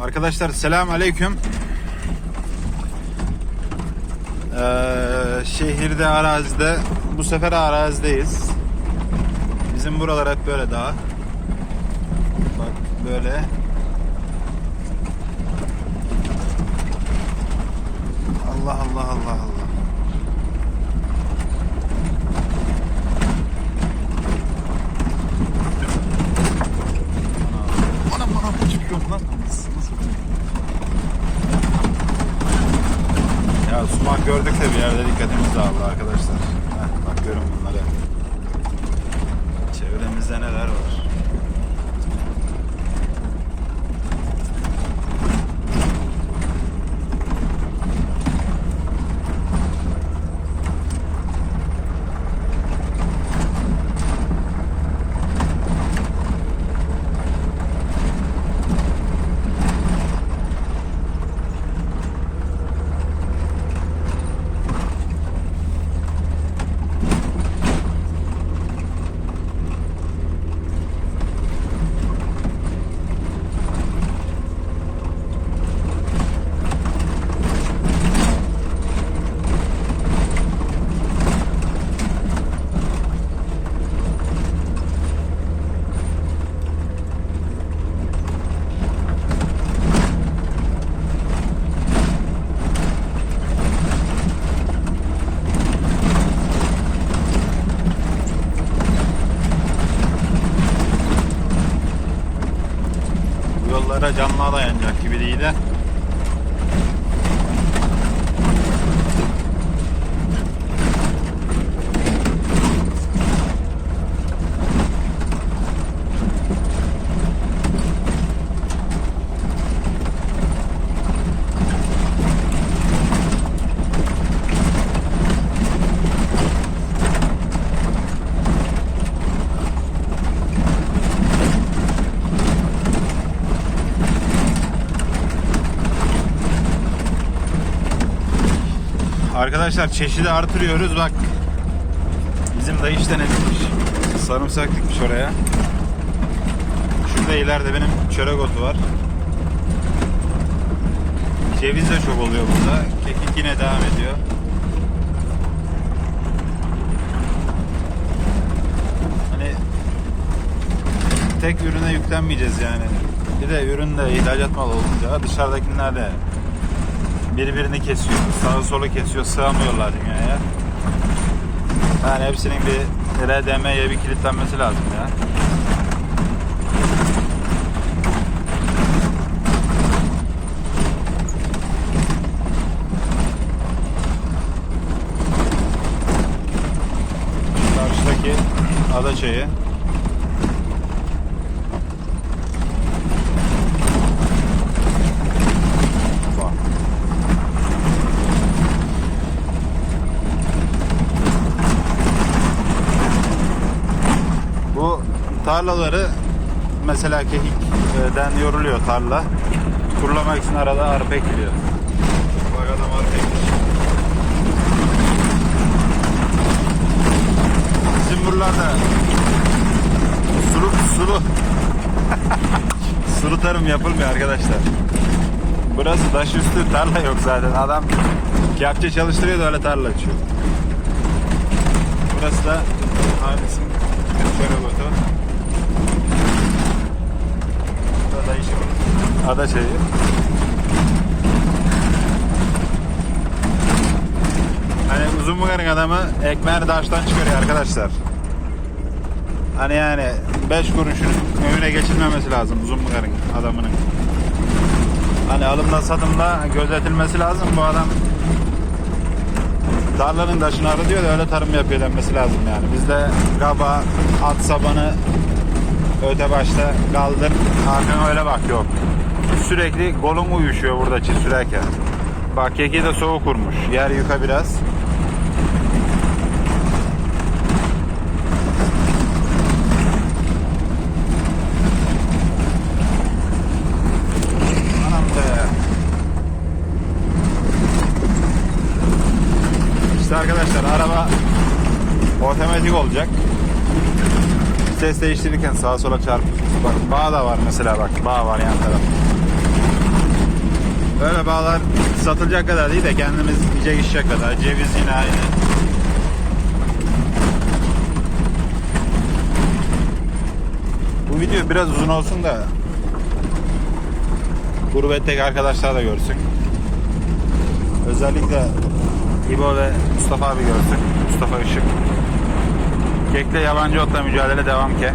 Arkadaşlar selam aleyküm. Ee, şehirde arazide bu sefer arazideyiz. Bizim buralar hep böyle dağ. Bak böyle. Allah Allah Allah Allah. Ya sumak gördük de bir yerde dikkatimiz dağıldı arkadaşlar. Heh, bak görün bunları. Çevremizde neler var. Bu yollara canlı dayanacak gibi değil de. Arkadaşlar çeşidi artırıyoruz bak. Bizim dayı işte ne demiş. Sarımsak dikmiş oraya. Şurada ileride benim çörek otu var. Ceviz de çok oluyor burada. Kekik yine devam ediyor. Hani tek ürüne yüklenmeyeceğiz yani. Bir de ürün de ihracat mal olunca dışarıdakiler de birbirini kesiyor. Sağı solu kesiyor. Sığamıyorlar dünyaya. Yani hepsinin bir RDM'ye bir kilitlenmesi lazım ya. Karşıdaki ada çayı. Bak. Bu tarlaları mesela kekikten yoruluyor tarla. Kurulamak için arada arpa ekiliyor. Bak adam arpa ekmiş. Bizim buralarda sulu sulu sulu tarım yapılmıyor arkadaşlar. Burası taş üstü tarla yok zaten. Adam kepçe çalıştırıyor da öyle tarla açıyor. Burası da abisin şöyle botu. Burada da Ada çayı. Hani uzun bukarın adamı ekmeğini taştan çıkarıyor arkadaşlar. Hani yani 5 kuruşun önüne geçilmemesi lazım uzun bukarın adamının. Hani alımda satımda gözetilmesi lazım bu adam tarlanın taşını arı diyor da öyle tarım yapıyor denmesi lazım yani. Bizde gaba, at sabanı öte başta kaldır arkana öyle bak yok. Sürekli golun uyuşuyor burada sürerken. Bak keki de soğuk vurmuş. Yer yuka biraz. İşte arkadaşlar araba otomatik olacak. Vites değiştirirken sağa sola çarpıyorsunuz. Bak bağ da var mesela bak bağ var yan taraf. Böyle bağlar satılacak kadar değil de kendimiz yiyecek içecek kadar. Ceviz yine aynı. Bu video biraz uzun olsun da gurbetteki arkadaşlar da görsün. Özellikle İbo ve Mustafa abi görsün. Mustafa Işık. Kekle yabancı otla mücadele devam ke.